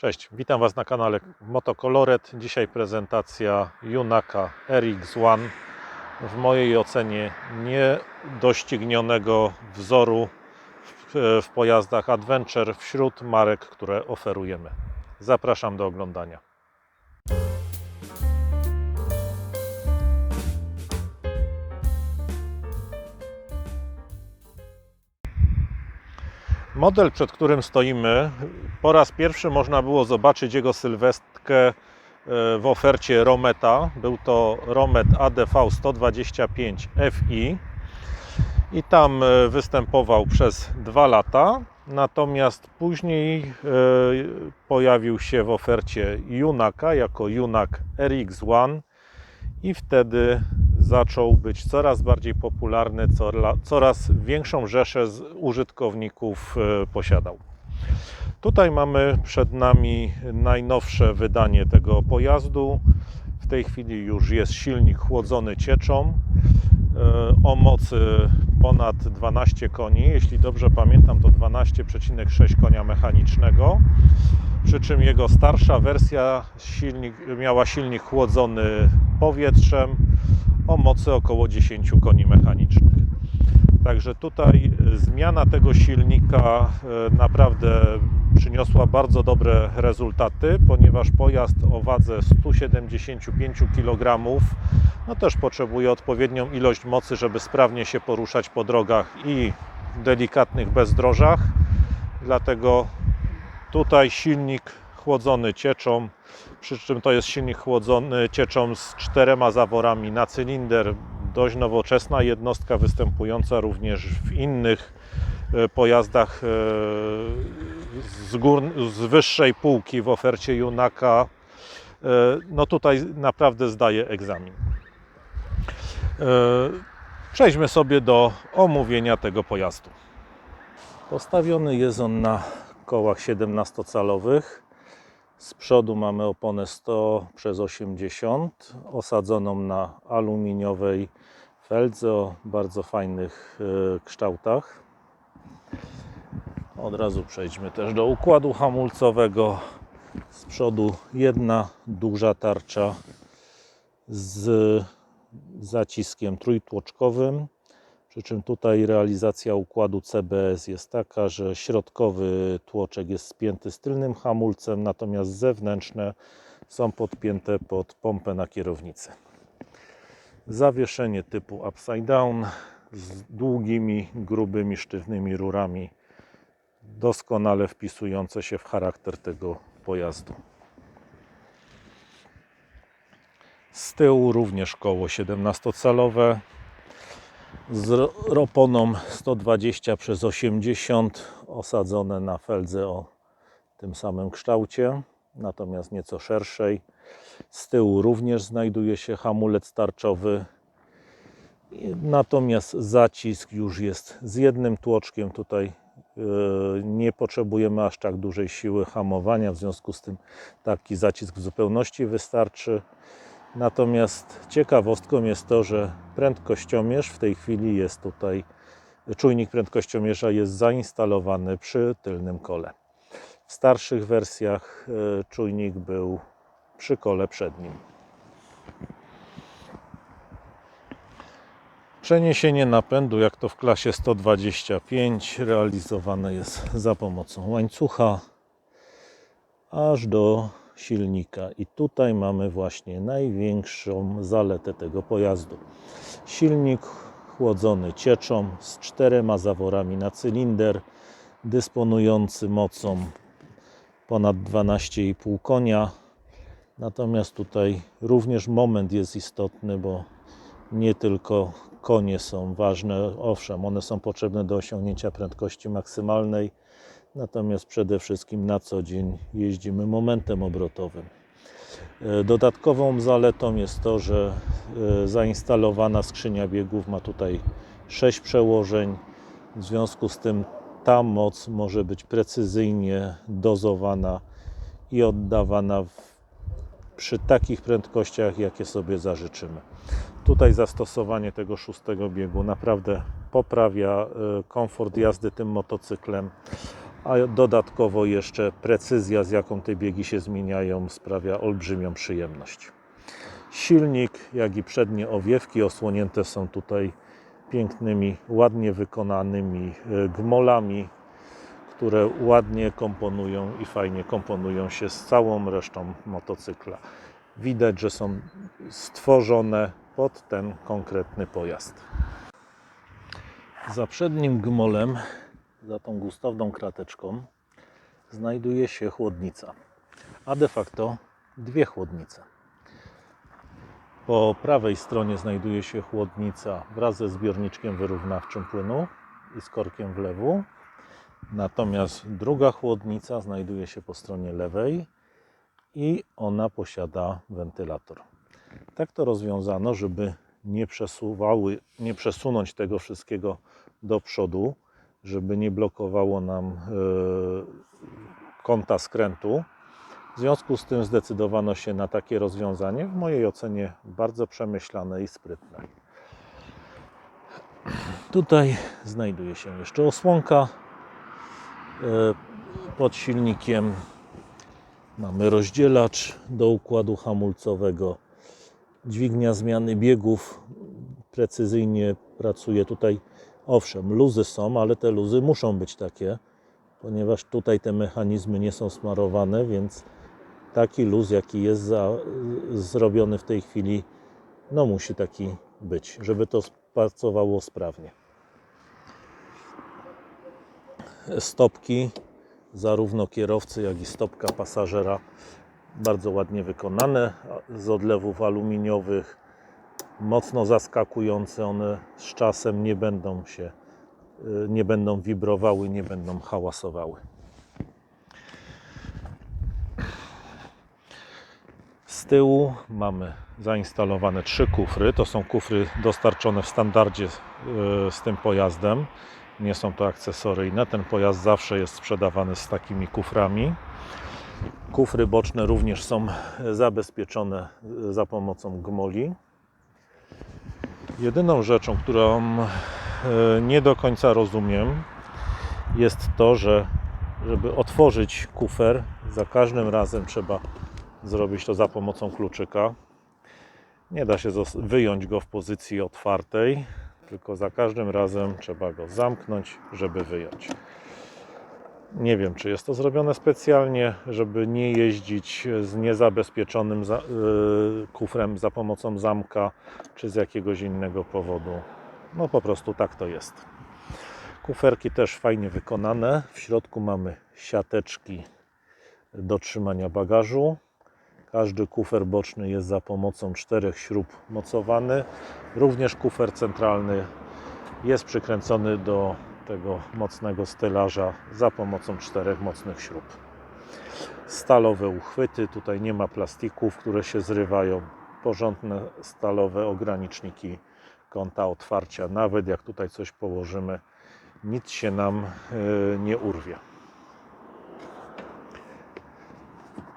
Cześć, witam Was na kanale Motocoloret. Dzisiaj prezentacja Junaka RX-1 w mojej ocenie niedoścignionego wzoru w, w pojazdach Adventure wśród marek, które oferujemy. Zapraszam do oglądania. Model, przed którym stoimy, po raz pierwszy można było zobaczyć jego sylwetkę e, w ofercie Rometa. Był to Romet ADV 125 FI i tam e, występował przez dwa lata. Natomiast później e, pojawił się w ofercie Junaka jako Junak RX1 i wtedy zaczął być coraz bardziej popularny, cora- coraz większą rzeszę użytkowników e, posiadał. Tutaj mamy przed nami najnowsze wydanie tego pojazdu. W tej chwili już jest silnik chłodzony cieczą e, o mocy ponad 12 koni. Jeśli dobrze pamiętam, to 12,6 konia mechanicznego. Przy czym jego starsza wersja silnik, miała silnik chłodzony powietrzem o mocy około 10 koni mechanicznych. Także tutaj zmiana tego silnika e, naprawdę przyniosła bardzo dobre rezultaty, ponieważ pojazd o wadze 175 kg no też potrzebuje odpowiednią ilość mocy, żeby sprawnie się poruszać po drogach i delikatnych bezdrożach. Dlatego tutaj silnik chłodzony cieczą, przy czym to jest silnik chłodzony cieczą z czterema zaworami na cylinder. Dość nowoczesna jednostka występująca również w innych e, pojazdach e, z, gór, z wyższej półki w ofercie Junaka. E, No tutaj naprawdę zdaje egzamin. Przejdźmy sobie do omówienia tego pojazdu. Postawiony jest on na kołach 17-calowych. Z przodu mamy oponę 100 przez 80 osadzoną na aluminiowej feldze o bardzo fajnych e, kształtach. Od razu przejdźmy też do układu hamulcowego. Z przodu jedna duża tarcza z zaciskiem trójtłoczkowym. Przy czym tutaj realizacja układu CBS jest taka, że środkowy tłoczek jest spięty z tylnym hamulcem, natomiast zewnętrzne są podpięte pod pompę na kierownicy. Zawieszenie typu upside down z długimi, grubymi, sztywnymi rurami, doskonale wpisujące się w charakter tego pojazdu. Z tyłu również koło 17-calowe z ro- roponą 120 przez 80 osadzone na feldze o tym samym kształcie, natomiast nieco szerszej. Z tyłu również znajduje się hamulec tarczowy. Natomiast zacisk już jest z jednym tłoczkiem. Tutaj e, nie potrzebujemy aż tak dużej siły hamowania, w związku z tym taki zacisk w zupełności wystarczy. Natomiast ciekawostką jest to, że prędkościomierz w tej chwili jest tutaj, czujnik prędkościomierza jest zainstalowany przy tylnym kole. W starszych wersjach e, czujnik był przy kole przednim. Przeniesienie napędu, jak to w klasie 125, realizowane jest za pomocą łańcucha aż do silnika. I tutaj mamy właśnie największą zaletę tego pojazdu. Silnik chłodzony cieczą z czterema zaworami na cylinder, dysponujący mocą ponad 12,5 konia. Natomiast tutaj również moment jest istotny, bo nie tylko konie są ważne, owszem, one są potrzebne do osiągnięcia prędkości maksymalnej, natomiast przede wszystkim na co dzień jeździmy momentem obrotowym. E, Dodatkową zaletą jest to, że e, zainstalowana skrzynia biegów ma tutaj 6 przełożeń, w związku z tym ta moc może być precyzyjnie dozowana i oddawana w, przy takich prędkościach, jakie sobie zażyczymy. Tutaj zastosowanie tego szóstego biegu naprawdę poprawia e, komfort jazdy tym motocyklem a dodatkowo jeszcze precyzja, z jaką te biegi się zmieniają, sprawia olbrzymią przyjemność. Silnik, jak i przednie owiewki osłonięte są tutaj pięknymi, ładnie wykonanymi e, gmolami, które ładnie komponują i fajnie komponują się z całą resztą motocykla. Widać, że są stworzone pod ten konkretny pojazd. Za przednim gmolem, za tą gustowną krateczką, znajduje się chłodnica, a de facto dwie chłodnice. Po prawej stronie znajduje się chłodnica wraz ze zbiorniczkiem wyrównawczym płynu i z korkiem wlewu. Natomiast druga chłodnica znajduje się po stronie lewej i ona posiada wentylator. Tak to rozwiązano, żeby nie przesuwały, nie przesunąć tego wszystkiego do przodu, żeby nie blokowało nam e, kąta skrętu. W związku z tym zdecydowano się na takie rozwiązanie, w mojej ocenie bardzo przemyślane i sprytne. Tutaj znajduje się jeszcze osłonka e, pod silnikiem. Mamy rozdzielacz do układu hamulcowego, dźwignia zmiany biegów precyzyjnie pracuje. Tutaj owszem, luzy są, ale te luzy muszą być takie, ponieważ tutaj te mechanizmy nie są smarowane, więc taki luz, jaki jest za, zrobiony w tej chwili, no musi taki być, żeby to pracowało sprawnie. Stopki zarówno kierowcy, jak i stopka pasażera bardzo ładnie wykonane z odlewów aluminiowych, mocno zaskakujące. One z czasem nie będą się, y, nie będą wibrowały, nie będą hałasowały. Z tyłu mamy zainstalowane trzy kufry. To są kufry dostarczone w standardzie y, z tym pojazdem. Nie są to akcesoryjne. Ten pojazd zawsze jest sprzedawany z takimi kuframi. Kufry boczne również są zabezpieczone y, za pomocą gmoli. Jedyną rzeczą, którą y, nie do końca rozumiem, jest to, że żeby otworzyć kufer, za każdym razem trzeba zrobić to za pomocą kluczyka. Nie da się wyjąć go w pozycji otwartej, tylko za każdym razem trzeba go zamknąć, żeby wyjąć. Nie wiem, czy jest to zrobione specjalnie, żeby nie jeździć z niezabezpieczonym za, yy, kufrem za pomocą zamka, czy z jakiegoś innego powodu. No po prostu tak to jest. Kuferki też fajnie wykonane. W środku mamy siateczki do trzymania bagażu. Każdy kufer boczny jest za pomocą czterech śrub mocowany. Również kufer centralny jest przykręcony do tego mocnego stelaża za pomocą czterech mocnych śrub. Stalowe uchwyty, tutaj nie ma plastików, które się zrywają. Porządne stalowe ograniczniki kąta otwarcia. Nawet jak tutaj coś położymy, nic się nam e, nie urwie.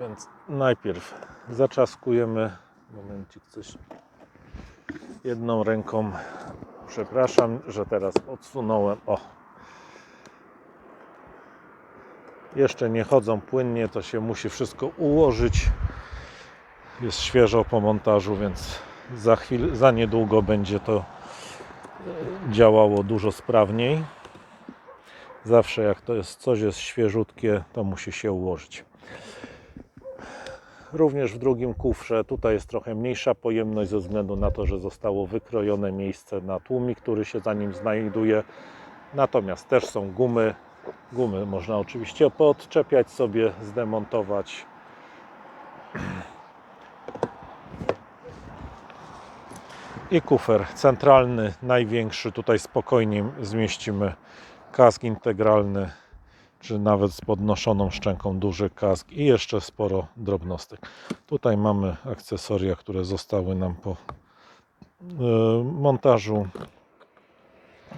Więc najpierw zaczaskujemy. Momencik, coś jedną ręką. Przepraszam, że teraz odsunąłem. O. Jeszcze nie chodzą płynnie, to się musi wszystko ułożyć. Jest świeżo po montażu, więc za chwilę, za niedługo będzie to e, działało dużo sprawniej. Zawsze jak to jest coś jest świeżutkie, to musi się ułożyć. Również w drugim kufrze tutaj jest trochę mniejsza pojemność ze względu na to, że zostało wykrojone miejsce na tłumik, który się za nim znajduje. Natomiast też są gumy. Gumy można oczywiście podczepiać sobie, zdemontować. I kufer centralny, największy. Tutaj spokojnie zmieścimy kask integralny czy nawet z podnoszoną szczęką duży kask i jeszcze sporo drobnostek. Tutaj mamy akcesoria, które zostały nam po e, montażu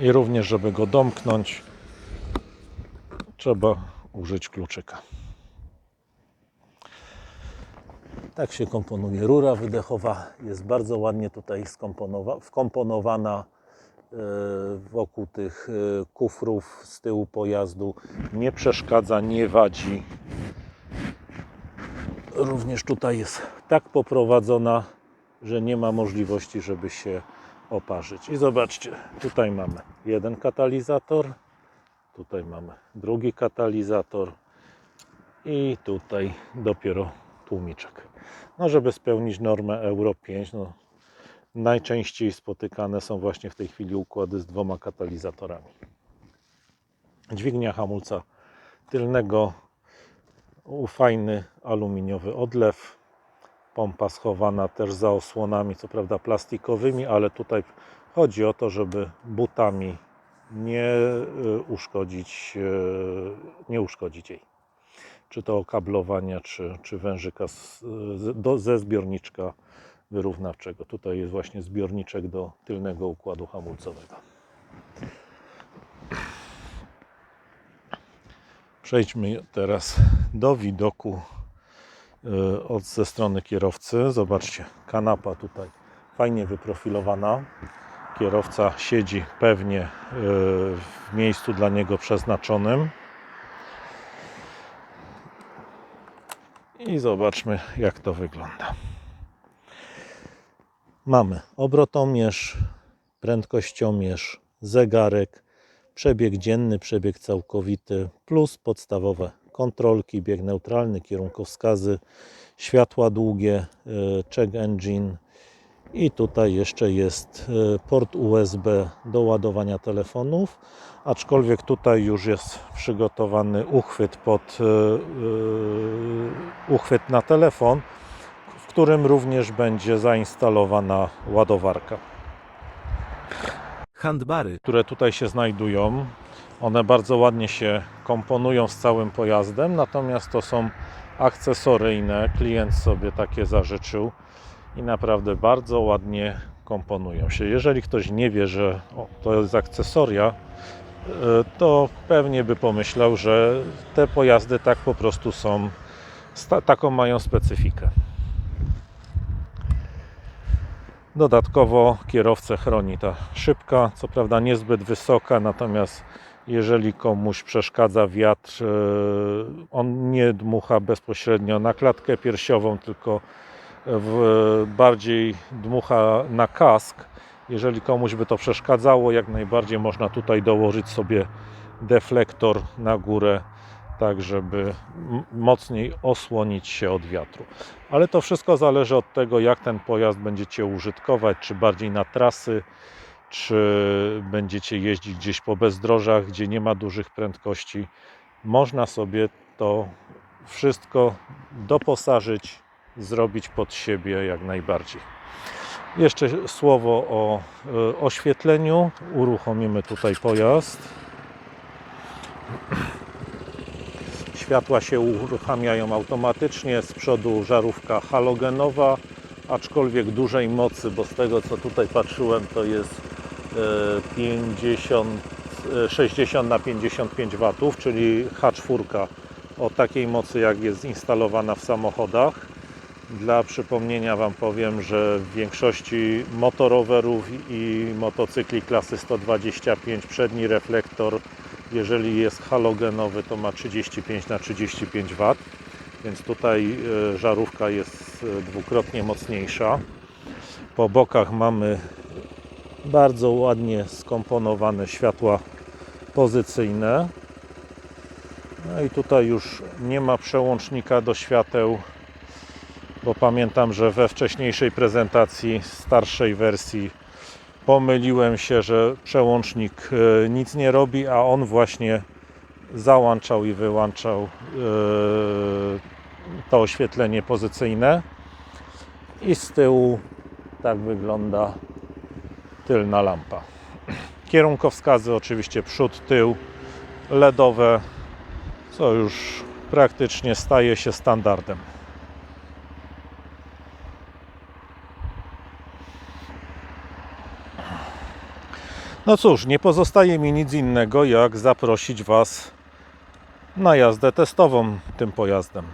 i również, żeby go domknąć, trzeba użyć kluczyka. Tak się komponuje rura wydechowa. Jest bardzo ładnie tutaj wkomponowana wokół tych e, kufrów z tyłu pojazdu nie przeszkadza, nie wadzi. Również tutaj jest tak poprowadzona, że nie ma możliwości, żeby się oparzyć. I zobaczcie, tutaj mamy jeden katalizator, tutaj mamy drugi katalizator i tutaj dopiero tłumiczek. No, żeby spełnić normę Euro 5, no, najczęściej spotykane są właśnie w tej chwili układy z dwoma katalizatorami. Dźwignia hamulca tylnego, fajny aluminiowy odlew, pompa schowana też za osłonami, co prawda plastikowymi, ale tutaj chodzi o to, żeby butami nie y, uszkodzić, y, nie uszkodzić jej. Czy to okablowania, czy, czy wężyka z, do, ze zbiorniczka wyrównawczego. Tutaj jest właśnie zbiorniczek do tylnego układu hamulcowego. Przejdźmy teraz do widoku y, od ze strony kierowcy. Zobaczcie, kanapa tutaj fajnie wyprofilowana. Kierowca siedzi pewnie y, w miejscu dla niego przeznaczonym. I zobaczmy, jak to wygląda. Mamy obrotomierz, prędkościomierz, zegarek, przebieg dzienny, przebieg całkowity, plus podstawowe kontrolki, bieg neutralny, kierunkowskazy, światła długie, y, check engine. I tutaj jeszcze jest y, port USB do ładowania telefonów, aczkolwiek tutaj już jest przygotowany uchwyt pod y, uchwyt na telefon, którym również będzie zainstalowana ładowarka Handbary. które tutaj się znajdują. One bardzo ładnie się komponują z całym pojazdem, natomiast to są akcesoryjne. Klient sobie takie zażyczył i naprawdę bardzo ładnie komponują się. Jeżeli ktoś nie wie, że o, to jest akcesoria, y, to pewnie by pomyślał, że te pojazdy tak po prostu są, taką mają specyfikę. Dodatkowo kierowcę chroni ta szybka, co prawda niezbyt wysoka, natomiast jeżeli komuś przeszkadza wiatr, e, on nie dmucha bezpośrednio na klatkę piersiową, tylko bardziej dmucha na kask. Jeżeli komuś by to przeszkadzało, jak najbardziej można tutaj dołożyć sobie deflektor na górę, tak żeby mocniej osłonić się od wiatru. Ale to wszystko zależy od tego, jak ten pojazd będziecie użytkować, czy bardziej na trasy, czy będziecie jeździć gdzieś po bezdrożach, gdzie nie ma dużych prędkości. Można sobie to wszystko doposażyć, zrobić pod siebie jak najbardziej. Jeszcze słowo o e, oświetleniu. Uruchomimy tutaj pojazd. Światła się uruchamiają automatycznie. Z przodu żarówka halogenowa, aczkolwiek dużej mocy, bo z tego co tutaj patrzyłem, to jest e, 50, e, 60 na 55 W, czyli H4 o takiej mocy, jak jest instalowana w samochodach. Dla przypomnienia Wam powiem, że w większości motorowerów i motocykli klasy 125 przedni reflektor, jeżeli jest halogenowy, to ma 35 na 35 W, więc tutaj e, żarówka jest e, dwukrotnie mocniejsza. Po bokach mamy bardzo ładnie skomponowane światła pozycyjne. No i tutaj już nie ma przełącznika do świateł bo pamiętam, że we wcześniejszej prezentacji starszej wersji pomyliłem się, że przełącznik e, nic nie robi, a on właśnie załączał i wyłączał e, to oświetlenie pozycyjne. I z tyłu tak wygląda tylna lampa. Kierunkowskazy oczywiście przód, tył, LEDowe, co już praktycznie staje się standardem. No cóż, nie pozostaje mi nic innego, jak zaprosić Was na jazdę testową tym pojazdem.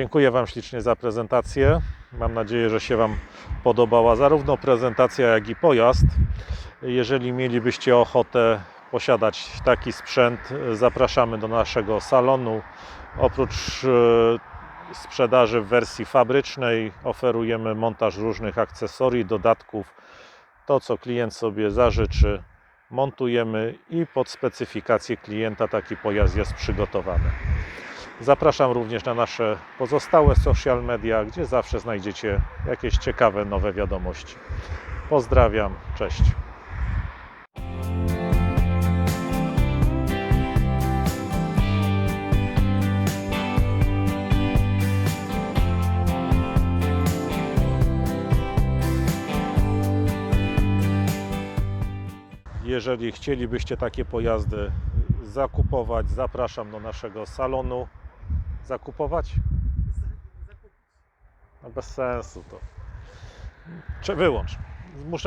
Dziękuję Wam ślicznie za prezentację. Mam nadzieję, że się Wam podobała zarówno prezentacja, jak i pojazd. Jeżeli mielibyście ochotę posiadać taki sprzęt, zapraszamy do naszego salonu. Oprócz e, sprzedaży w wersji fabrycznej oferujemy montaż różnych akcesorii, dodatków. To, co klient sobie zażyczy, montujemy i pod specyfikację klienta taki pojazd jest przygotowany. Zapraszam również na nasze pozostałe social media, gdzie zawsze znajdziecie jakieś ciekawe nowe wiadomości. Pozdrawiam, cześć. Jeżeli chcielibyście takie pojazdy zakupować, zapraszam do naszego salonu. Zakupować? No bez sensu to. Czy wyłącz. Muszę